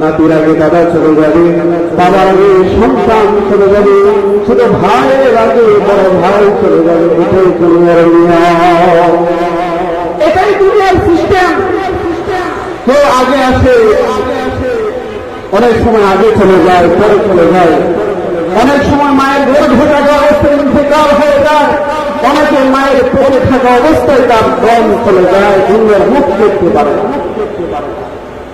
নাতির আগে দাদা চলে যাবে বাবার আগে সন্তান চলে যাবে ছোট ভাইয়ের আগে বড় ভাই চলে যাবে এটাই দুনিয়ার সিস্টেম কেউ আগে আসে, অনেক সময় আগে চলে যায়, পরে চলে যায়। অনেক সময় মায়ের ঢোকা যাওয়া অবস্থায় ইন্তেকাল হয়ে যায়। অনেকে মায়ের পরে থাকা অবস্থায় তার দম চলে যায় দুনিয়ার মুখ দেখতে পারে না।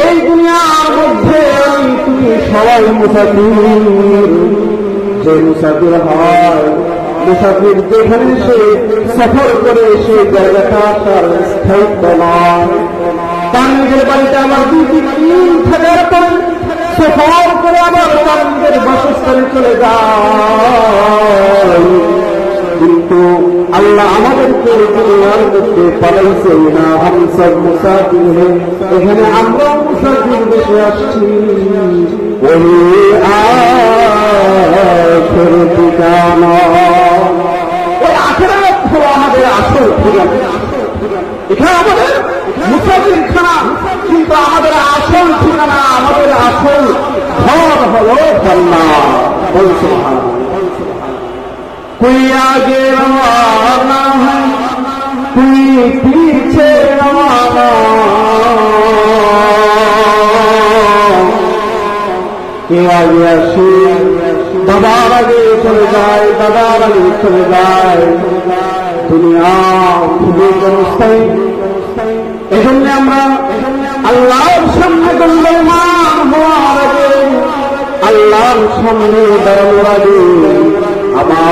এই দুনিয়ার মধ্যে তুমি সবাই মুসাফির। যে মুসাফির হয়, মুসাফির যেখানে সে সফর করে সেই জায়গাটা তার স্থায়িত্ব নয়। তার নিজের বাড়িতে আমার দুই তিন থাকার পর সফর করে আবার তার নিজের বাসস্থানে চলে যায়। আল্লাহ আমাদেরকে দুনিয়ার মধ্যে পালাইছে না আমি সব মুসাফির এখানে আমরা মুসাফির বেশি আসছি। ওই আখের ঠিকানা। ওই আখেরাত হলো আমাদের আসল ঠিকানা এখানে আমাদের মুসাফির খানা কিন্তু আমাদের আসল ঠিকানা, আমাদের আসল ঘর হলো জান্নাত। বলছে कोई आगे रवाना है कोई पीछे रवाना কে আগে আসে দাদার আগে চলে যায় দাদার আগে চলে যায় দুনিয়া খুবই অবস্থায় এজন্য আমরা আল্লাহর সামনে দণ্ডমান হওয়ার আগে আল্লাহর সামনে দাঁড়ানোর আগে